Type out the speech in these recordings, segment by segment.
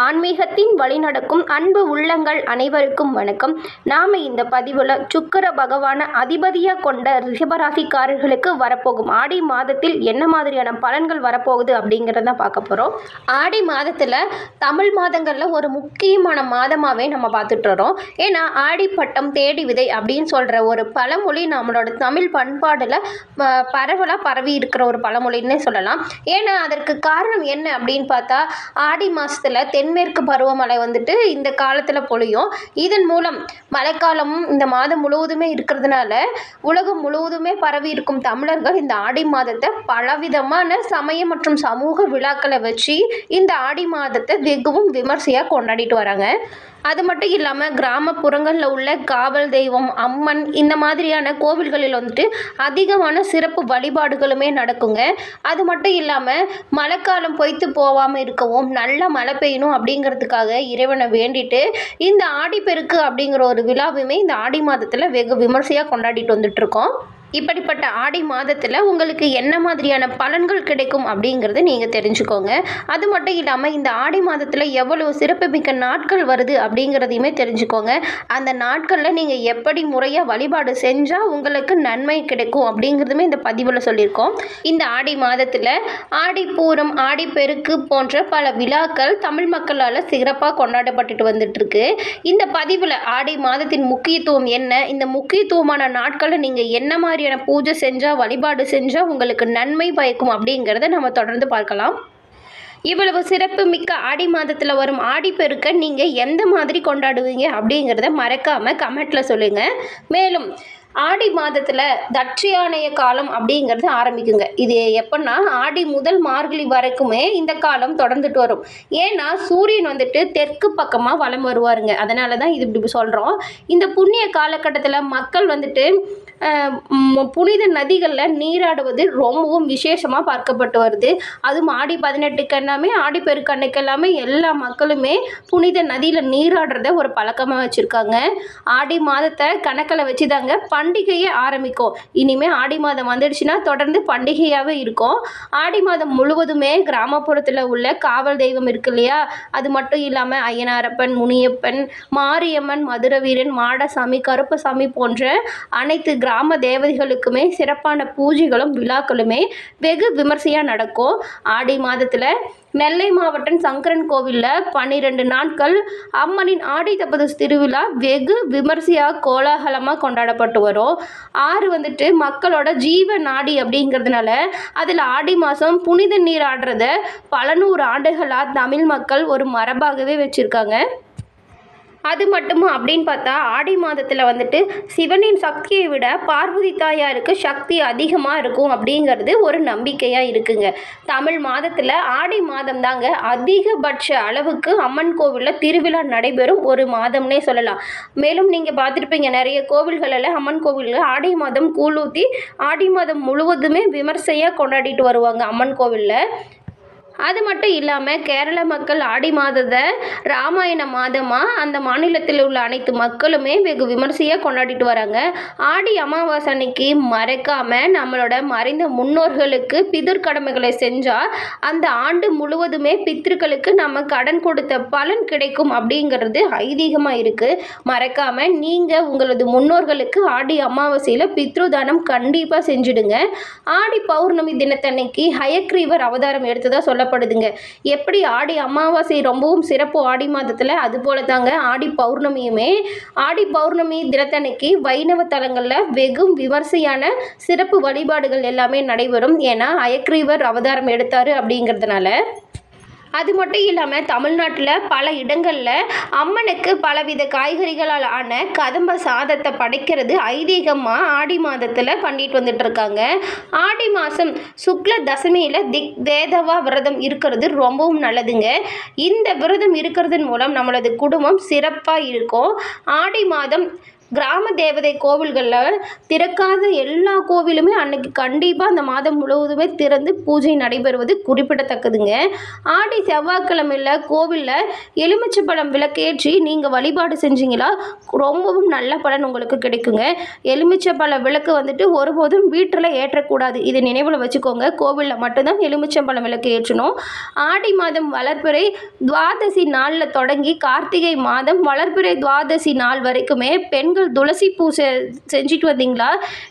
ஆன்மீகத்தின் வழிநடக்கும் அன்பு உள்ளங்கள் அனைவருக்கும் வணக்கம். நாம் இந்த பதிவில் சுக்கர பகவானை அதிபதியாக கொண்ட ரிஷபராசிக்காரர்களுக்கு வரப்போகும் ஆடி மாதத்தில் என்ன மாதிரியான பலன்கள் வரப்போகுது அப்படிங்கிறத பார்க்க போகிறோம் ஆடி மாதத்தில் தமிழ் மாதங்களில் ஒரு முக்கியமான மாதமாகவே நம்ம பார்த்துட்டு வரோம். ஏன்னா ஆடி பட்டம் தேடி விதை அப்படின்னு சொல்கிற ஒரு பழமொழி நம்மளோட தமிழ் பண்பாடில் பரவலாக பரவி இருக்கிற ஒரு பழமொழின்னே சொல்லலாம். ஏன்னா அதற்கு காரணம் என்ன அப்படின்னு பார்த்தா ஆடி மாதத்தில் தென்மேற்கு பருவமழை வந்துட்டு இந்த காலத்தில் பொழியும். இதன் மூலம் மழைக்காலமும் இந்த மாதம் முழுவதுமே இருக்கிறதுனால உலகம் முழுவதுமே பரவி இருக்கும் தமிழர்கள் இந்த ஆடி மாதத்தை பலவிதமான சமய மற்றும் சமூக விழாக்களை வச்சு இந்த ஆடி மாதத்தை வெகுவும் விமர்சையாக கொண்டாடிட்டு வராங்க. அது மட்டும் இல்லாமல் கிராமப்புறங்களில் உள்ள காவல் தெய்வம் அம்மன் இந்த மாதிரியான கோவில்களில் வந்துட்டு அதிகமான சிறப்பு வழிபாடுகளுமே நடக்குங்க. அது மட்டும் இல்லாமல் மழைக்காலம் பொய்த்து போகாமல் இருக்கவும் நல்ல மழை பெய்யணும் அப்படிங்கிறதுக்காக இறைவனை வேண்டிட்டு இந்த ஆடிப்பெருக்கு அப்படிங்கிற ஒரு விழாவுமே இந்த ஆடி மாதத்தில் வெகு விமர்சையாக கொண்டாடிட்டு வந்துட்டுருக்கோம் இப்படிப்பட்ட ஆடி மாதத்தில் உங்களுக்கு என்ன மாதிரியான பலன்கள் கிடைக்கும் அப்படிங்கிறத நீங்கள் தெரிஞ்சுக்கோங்க. அது மட்டும் இல்லாமல் இந்த ஆடி மாதத்தில் எவ்வளோ சிறப்புமிக்க நாட்கள் வருது அப்படிங்கிறதையுமே தெரிஞ்சுக்கோங்க. அந்த நாட்களில் நீங்கள் எப்படி முறையாக வழிபாடு செஞ்சால் உங்களுக்கு நன்மை கிடைக்கும் அப்படிங்கிறதுமே இந்த பதிவில் சொல்லியிருக்கோம். இந்த ஆடி மாதத்தில் ஆடிப்பூரம் ஆடிப்பெருக்கு போன்ற பல விழாக்கள் தமிழ் மக்களால் சிறப்பாக கொண்டாடப்பட்டுட்டு வந்துட்டுருக்கு. இந்த பதிவில் ஆடி மாதத்தின் முக்கியத்துவம் என்ன? இந்த முக்கியத்துவமான நாட்களை நீங்கள் என்ன மாதிரி மாதிரியான பூஜை செஞ்சால் வழிபாடு செஞ்சால் உங்களுக்கு நன்மை பயக்கும் அப்படிங்கிறத நம்ம தொடர்ந்து பார்க்கலாம். இவ்வளவு சிறப்பு மிக்க ஆடி மாதத்தில் வரும் ஆடிப்பெருக்கை நீங்கள் எந்த மாதிரி கொண்டாடுவீங்க அப்படிங்கிறத மறக்காமல் கமெண்ட்டில் சொல்லுங்கள் மேலும் ஆடி மாதத்தில் தட்சியானைய காலம் அப்படிங்கிறது ஆரம்பிக்குங்க. இது எப்படின்னா ஆடி முதல் மார்கழி வரைக்குமே இந்த காலம் தொடர்ந்துட்டு வரும். ஏன்னா சூரியன் வந்துட்டு தெற்கு பக்கமாக வலம் வருவாருங்க. அதனால தான் இது இப்படி சொல்கிறோம் இந்த புண்ணிய காலகட்டத்தில் மக்கள் வந்துட்டு புனித நதிகளில் நீராடுவது ரொம்பவும் விசேஷமாக பார்க்கப்பட்டு வருது. அதுவும் ஆடி பதினெட்டுக்கு எல்லாமே ஆடி பெருக்கு அன்னைக்கு எல்லாமே எல்லா மக்களுமே புனித நதியில் நீராடுறத ஒரு பழக்கமாக வச்சுருக்காங்க. ஆடி மாதத்தை கணக்கில் வச்சு தாங்க பண்டிகையே ஆரம்பிக்கும். இனிமேல் ஆடி மாதம் வந்துடுச்சுன்னா தொடர்ந்து பண்டிகையாகவே இருக்கும். ஆடி மாதம் முழுவதுமே கிராமப்புறத்தில் உள்ள காவல் தெய்வம் இருக்கு இல்லையா? அது மட்டும் இல்லாமல் ஐயனாரப்பன் முனியப்பன் மாரியம்மன் மதுரவீரன் மாடசாமி கருப்பசாமி போன்ற அனைத்து கிரா கிராம தேவதைகளுக்குமே சிறப்பான பூஜைகளும் விழாக்களுமே வெகு விமர்சையாக நடக்கும். ஆடி மாதத்தில் நெல்லை மாவட்டம் சங்கரன் கோவிலில் பன்னிரெண்டு நாட்கள் அம்மனின் ஆடி தபதஸ் திருவிழா வெகு விமர்சையாக கோலாகலமாக கொண்டாடப்பட்டு வரும். ஆறு வந்துட்டு மக்களோட ஜீவ நாடி அப்படிங்கிறதுனால அதில் ஆடி மாதம் புனித நீர் ஆடுறத பல நூறு ஆண்டுகளாக தமிழ் மக்கள் ஒரு மரபாகவே வச்சுருக்காங்க. அது மட்டுமா அப்படின்னு பார்த்தா ஆடி மாதத்தில் வந்துட்டு சிவனின் சக்தியை விட பார்வதி தாயாருக்கு சக்தி அதிகமாக இருக்கும் அப்படிங்கிறது ஒரு நம்பிக்கையாக இருக்குங்க. தமிழ் மாதத்தில் ஆடி மாதம் தாங்க அதிகபட்ச அளவுக்கு அம்மன் கோவிலில் திருவிழா நடைபெறும் ஒரு மாதம்னே சொல்லலாம். மேலும் நீங்கள் பார்த்துருப்பீங்க நிறைய கோவில்களில் அம்மன் கோவிலில் ஆடி மாதம் கூழூத்தி ஆடி மாதம் முழுவதுமே விமர்சையாக கொண்டாடிட்டு வருவாங்க அம்மன் கோவிலில். அது மட்டும் இல்லாமல் கேரள மக்கள் ஆடி மாதத்தை ராமாயண மாதமாக அந்த மாநிலத்தில் உள்ள அனைத்து மக்களுமே வெகு விமர்சையாக கொண்டாடிட்டு வராங்க. ஆடி அமாவாசை அன்னைக்கு மறக்காமல் நம்மளோட மறைந்த முன்னோர்களுக்கு பிதிர் கடமைகளை செஞ்சால் அந்த ஆண்டு முழுவதுமே பித்திருக்களுக்கு நம்ம கடன் கொடுத்த பலன் கிடைக்கும் அப்படிங்கிறது ஐதீகமாக இருக்குது மறக்காமல் நீங்கள் உங்களது முன்னோர்களுக்கு ஆடி அமாவாசையில் பித்ருதானம் கண்டிப்பாக செஞ்சுடுங்க. ஆடி பௌர்ணமி தினத்தன்னைக்கு ஹயக்ரீவர் அவதாரம் எடுத்ததாக சொல்லப்படுதுங்க எப்படி ஆடி அமாவாசை ரொம்பவும் சிறப்பு ஆடி மாதத்தில்? அது போல தாங்க ஆடி பௌர்ணமியுமே. ஆடி பௌர்ணமி தினத்தன்னைக்கு வைணவ தலங்களில் வெகும் விமர்சையான சிறப்பு வழிபாடுகள் எல்லாமே நடைபெறும். ஏன்னா அயக்ரீவர் அவதாரம் எடுத்தார் அப்படிங்கிறதுனால. அது மட்டும் இல்லாமல் தமிழ்நாட்டில் பல இடங்களில் அம்மனுக்கு பலவித காய்கறிகளால் ஆன கதம்ப சாதத்தை படைக்கிறது ஐதீகமாக ஆடி மாதத்தில் பண்ணிட்டு வந்துட்டு இருக்காங்க. ஆடி மாதம் சுக்ல தசமியில் திக் தேதவா விரதம் இருக்கிறது ரொம்பவும் நல்லதுங்க. இந்த விரதம் இருக்கிறதன் மூலம் நம்மளது குடும்பம் சிறப்பாக இருக்கும். ஆடி மாதம் கிராம தேவதை கோவில்களில் திறக்காத எல்லா கோவிலுமே அன்னைக்கு கண்டிப்பாக அந்த மாதம் முழுவதுமே திறந்து பூஜை நடைபெறுவது குறிப்பிடத்தக்கதுங்க. ஆடி செவ்வாய்க்கிழமையில் கோவிலில் எலுமிச்சைப்பழம் விளக்கேற்றி நீங்கள் வழிபாடு செஞ்சீங்களா? ரொம்பவும் நல்ல பலன் உங்களுக்கு கிடைக்குங்க. எலுமிச்சைப்பழ விளக்கு வந்துட்டு ஒருபோதும் வீட்டில் ஏற்றக்கூடாது. இது நினைவில் வச்சுக்கோங்க. கோவிலில் மட்டும்தான் எலுமிச்சம்பழம் விளக்கு ஏற்றணும். ஆடி மாதம் வளர்பிறை துவாதசி நாளில் தொடங்கி கார்த்திகை மாதம் வளர்பிறை துவாதசி நாள் வரைக்குமே பெண்கள் துளசி பூஜை செஞ்சுட்டு வந்தீங்களா?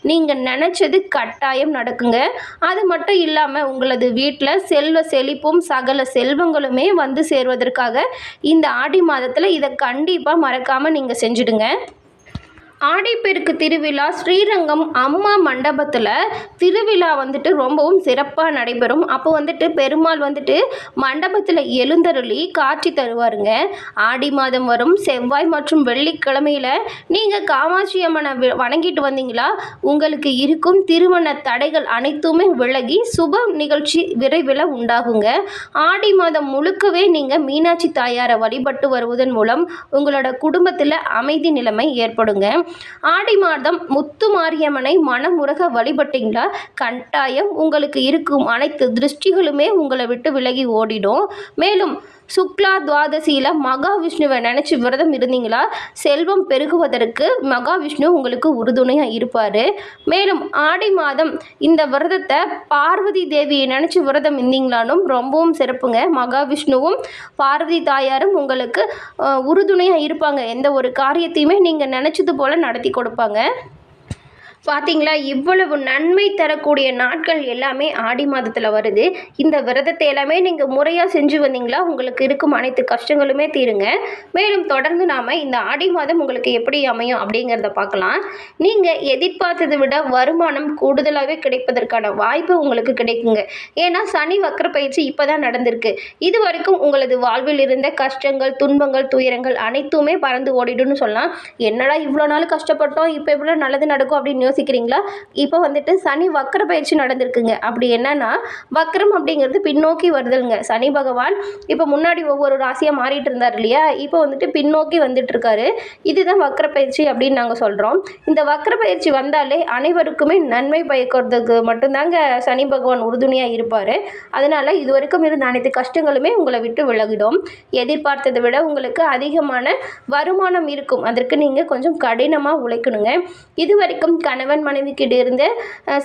நீங்கள் நினச்சது கட்டாயம் நடக்குங்க. அது மட்டும் இல்லாமல் உங்களது வீட்டில் செல்வ செழிப்பும் சகல செல்வங்களுமே வந்து சேர்வதற்காக இந்த ஆடி மாதத்தில் இதை கண்டிப்பாக மறக்காமல் நீங்கள் செஞ்சுடுங்க. ஆடிப்பெருக்கு திருவிழா ஸ்ரீரங்கம் அம்மா மண்டபத்தில் திருவிழா வந்துட்டு ரொம்பவும் சிறப்பாக நடைபெறும். அப்போ வந்துட்டு பெருமாள் வந்துட்டு மண்டபத்தில் எழுந்தருளி காட்சி தருவாருங்க. ஆடி மாதம் வரும் செவ்வாய் மற்றும் வெள்ளிக்கிழமையில் நீங்கள் காமாட்சி அம்மனை வணங்கிட்டு வந்தீங்களா? உங்களுக்கு இருக்கும் திருமண தடைகள் அனைத்துமே விலகி சுப நிகழ்ச்சி விரைவில் உண்டாகுங்க. ஆடி மாதம் முழுக்கவே நீங்கள் மீனாட்சி தாயாரை வழிபட்டு வருவதன் மூலம் உங்களோட குடும்பத்தில் அமைதி நிலைமை ஏற்படுங்க. ஆடி மாதம் முத்து மாரியம்மனை மனமுருக வழிபட்டீங்களா? கட்டாயம் உங்களுக்கு இருக்கும் அனைத்து திருஷ்டிகளுமே உங்களை விட்டு விலகி ஓடிடும். மேலும் சுக்லா துவாதசியில் மகாவிஷ்ணுவை நினச்சி விரதம் இருந்தீங்களா? செல்வம் பெருகுவதற்கு மகாவிஷ்ணு உங்களுக்கு உறுதுணையாக இருப்பார். மேலும் ஆடி மாதம் இந்த விரதத்தை பார்வதி தேவியை நினச்சி விரதம் இருந்தீங்களானும் ரொம்பவும் சிறப்புங்க. மகாவிஷ்ணுவும் பார்வதி தாயாரும் உங்களுக்கு உறுதுணையாக இருப்பாங்க. எந்த ஒரு காரியத்தையுமே நீங்கள் நினச்சது போல் நடத்தி கொடுப்பாங்க. பார்த்தீங்களா இவ்வளவு நன்மை தரக்கூடிய நாட்கள் எல்லாமே ஆடி மாதத்தில் வருது. இந்த விரதத்தை எல்லாமே நீங்கள் முறையாக செஞ்சு வந்தீங்களா? உங்களுக்கு இருக்கும் அனைத்து கஷ்டங்களுமே தீருங்க. மேலும் தொடர்ந்து நாம் இந்த ஆடி மாதம் உங்களுக்கு எப்படி அமையும் அப்படிங்கிறத பார்க்கலாம். நீங்கள் எதிர்பார்த்ததை விட வருமானம் கூடுதலாகவே கிடைப்பதற்கான வாய்ப்பு உங்களுக்கு கிடைக்குங்க. ஏன்னா சனி வக்கர பயிற்சி இப்போ தான் நடந்திருக்கு. இது வரைக்கும் உங்களது வாழ்வில் இருந்த கஷ்டங்கள் துன்பங்கள் துயரங்கள் அனைத்துமே பறந்து ஓடிடும்னு சொல்லலாம். என்னடா இவ்வளோ நாள் கஷ்டப்பட்டோம் இப்போ இவ்வளோ நல்லது நடக்கும் அப்படின்னு யோசிக்கிறீங்களா? இப்போ வந்துட்டு சனி வக்கர பயிற்சி நடந்திருக்குங்க. அப்படி என்னன்னா வக்கரம் அப்படிங்கிறது பின்னோக்கி வருதல்ங்க. சனி பகவான் இப்போ முன்னாடி ஒவ்வொரு ராசியாக மாறிட்டு இருந்தார் இல்லையா? இப்போ வந்துட்டு பின்னோக்கி வந்துட்டு இருக்காரு இதுதான் வக்கர பயிற்சி அப்படின்னு நாங்கள் சொல்கிறோம் இந்த வக்கர பயிற்சி வந்தாலே அனைவருக்குமே நன்மை பயக்கிறதுக்கு மட்டும்தாங்க சனி பகவான் உறுதுணையாக இருப்பார். அதனால் இது வரைக்கும் இருந்த அனைத்து கஷ்டங்களுமே உங்களை விட்டு விலகிடும். எதிர்பார்த்ததை விட உங்களுக்கு அதிகமான வருமானம் இருக்கும். அதற்கு நீங்கள் கொஞ்சம் கடினமாக உழைக்கணுங்க. இது வரைக்கும் கணவன் மனைவிக்கிட்ட இருந்த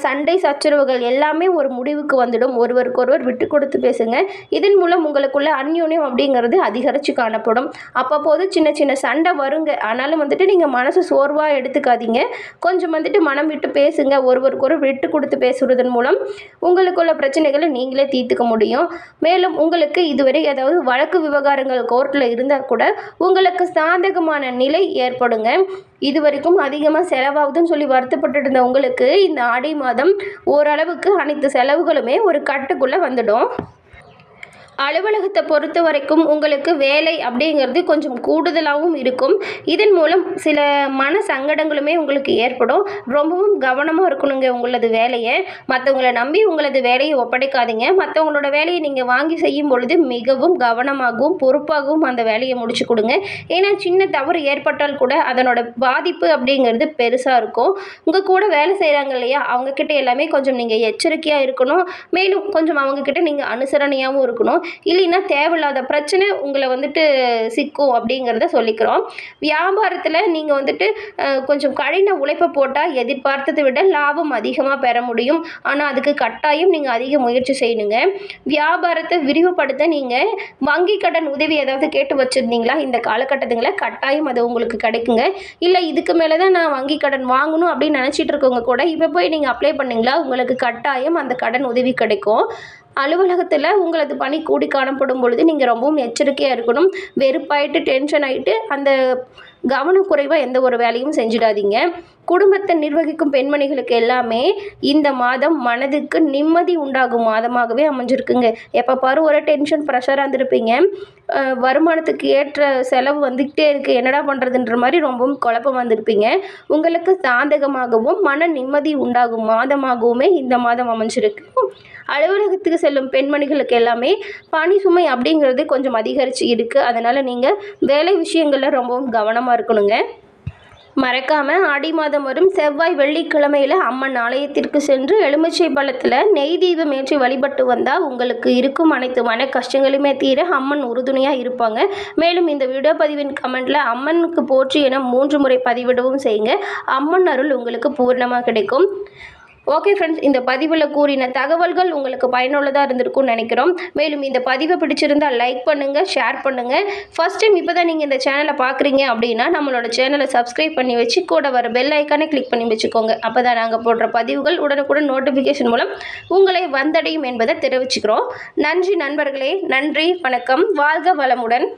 சண்டை சச்சரவுகள் எல்லாமே ஒரு முடிவுக்கு வந்துடும். ஒருவருக்கொருவர் விட்டு கொடுத்து பேசுங்க. இதன் மூலம் உங்களுக்குள்ள அந்யோன்யம் அப்படிங்கிறது அதிகரித்து காணப்படும். அப்பப்போது சின்ன சின்ன சண்டை வருங்க. ஆனாலும் வந்துட்டு நீங்கள் மனசு சோர்வாக எடுத்துக்காதீங்க. கொஞ்சம் வந்துட்டு மனம் விட்டு பேசுங்க. ஒருவருக்கொரு விட்டு கொடுத்து பேசுவதன் மூலம் உங்களுக்குள்ள பிரச்சனைகளை நீங்களே தீர்த்துக்க முடியும். மேலும் உங்களுக்கு இதுவரை ஏதாவது வழக்கு விவகாரங்கள் கோர்ட்டில் இருந்தால் கூட உங்களுக்கு சாதகமான நிலை ஏற்படுங்க. இது வரைக்கும் அதிகமாக செலவாகுதுன்னு சொல்லி வருத்தப்பட்டுட்டு இருந்த உங்களுக்கு இந்த ஆடி மாதம் ஓரளவுக்கு அனைத்து செலவுகளுமே ஒரு கட்டுக்குள்ளே வந்துடும். அலுவலகத்தை பொறுத்த வரைக்கும் உங்களுக்கு வேலை அப்படிங்கிறது கொஞ்சம் கூடுதலாகவும் இருக்கும். இதன் மூலம் சில மன சங்கடங்களுமே உங்களுக்கு ஏற்படும். ரொம்பவும் கவனமாக இருக்கணுங்க உங்களது வேலையை. மற்றவங்கள நம்பி உங்களது வேலையை ஒப்படைக்காதீங்க. மற்றவங்களோட வேலையை நீங்கள் வாங்கி செய்யும் பொழுது மிகவும் கவனமாகவும் பொறுப்பாகவும் அந்த வேலையை முடிச்சு கொடுங்க. ஏன்னா சின்ன தவறு ஏற்பட்டால் கூட அதனோட பாதிப்பு அப்படிங்கிறது பெருசாக இருக்கும். உங்கள் கூட வேலை செய்கிறாங்க இல்லையா? அவங்கக்கிட்ட எல்லாமே கொஞ்சம் நீங்கள் எச்சரிக்கையாக இருக்கணும். மேலும் கொஞ்சம் அவங்கக்கிட்ட நீங்கள் அனுசரணையாகவும் இருக்கணும். இல்லைன்னா தேவையில்லாத பிரச்சனை உங்களை வந்துட்டு சிக்கும் அப்படிங்கிறத சொல்லிக்கிறோம். வியாபாரத்தில் நீங்கள் வந்துட்டு கொஞ்சம் கடின உழைப்பை போட்டால் எதிர்பார்த்ததை விட லாபம் அதிகமாக பெற முடியும். ஆனால் அதுக்கு கட்டாயம் நீங்கள் அதிக முயற்சி செய்யணுங்க. வியாபாரத்தை விரிவுபடுத்த நீங்கள் வங்கி கடன் உதவி ஏதாவது கேட்டு வச்சுருந்தீங்களா? இந்த காலகட்டத்துங்களில் கட்டாயம் அது உங்களுக்கு கிடைக்குங்க. இல்லை இதுக்கு மேலே தான் நான் வங்கி கடன் வாங்கணும் அப்படின்னு நினச்சிட்டு இருக்கவங்க கூட இப்போ போய் நீங்கள் அப்ளை பண்ணிங்களா? உங்களுக்கு கட்டாயம் அந்த கடன் உதவி கிடைக்கும். அலுவலகத்தில் உங்களது பணி கூடி காணப்படும் பொழுது நீங்கள் ரொம்பவும் எச்சரிக்கையாக இருக்கணும். வெறுப்பாயிட்டு டென்ஷன் ஆகிட்டு அந்த கவனக்குறைவாக எந்த ஒரு வேலையும் செஞ்சிடாதீங்க. குடும்பத்தை நிர்வகிக்கும் பெண்மணிகளுக்கு எல்லாமே இந்த மாதம் மனதுக்கு நிம்மதி உண்டாகும் மாதமாகவே அமைஞ்சிருக்குங்க. எப்போ பாரு ஒரு டென்ஷன் ப்ரெஷராக இருந்திருப்பீங்க. வருமானத்துக்கு ஏற்ற செலவு வந்துக்கிட்டே இருக்குது என்னடா பண்ணுறதுன்ற மாதிரி ரொம்பவும் குழப்பம் வந்திருப்பீங்க உங்களுக்கு சாதகமாகவும் மன நிம்மதி உண்டாகும் மாதமாகவுமே இந்த மாதம் அமைஞ்சிருக்கு. அலுவலகத்துக்கு செல்லும் பெண்மணிகளுக்கு எல்லாமே பணி சுமை அப்படிங்கிறது கொஞ்சம் அதிகரித்து இருக்குது அதனால் நீங்கள் வேலை விஷயங்களில் ரொம்பவும் கவனமாக இருக்கணுங்க. மறக்காமல் ஆடி மாதம் வரும் செவ்வாய் வெள்ளிக்கிழமையில அம்மன் ஆலயத்திற்கு சென்று எலுமிச்சை பழத்தில் நெய் தீபம் ஏற்றி வழிபட்டு வந்தால் உங்களுக்கு இருக்கும் அனைத்து மன கஷ்டங்களுமே தீர அம்மன் உறுதுணையாக இருப்பாங்க. மேலும் இந்த வீடியோ பதிவின் கமெண்ட்டில் அம்மனுக்கு போற்றி என மூன்று முறை பதிவிடவும் செய்யுங்க. அம்மன் அருள் உங்களுக்கு பூர்ணமாக கிடைக்கும். ஓகே ஃப்ரெண்ட்ஸ் இந்த பதிவில் கூறின தகவல்கள் உங்களுக்கு பயனுள்ளதாக இருந்திருக்கும்னு நினைக்கிறோம். மேலும் இந்த பதிவை பிடிச்சிருந்தால் லைக் பண்ணுங்கள் ஷேர் பண்ணுங்கள் ஃபஸ்ட் டைம் இப்போ தான் நீங்கள் இந்த சேனலை பார்க்குறீங்க அப்படின்னா நம்மளோட சேனலை சப்ஸ்கிரைப் பண்ணி வச்சு கூட வர பெல் ஐக்கானை கிளிக் பண்ணி வச்சுக்கோங்க. அப்போ தான் நாங்கள் போடுற பதிவுகள் உடனுக்குடன் நோட்டிஃபிகேஷன் மூலம் உங்களை வந்தடையும் என்பதை தெரிவிச்சுக்கிறோம். நன்றி நண்பர்களே நன்றி வணக்கம். வாழ்க வளமுடன்.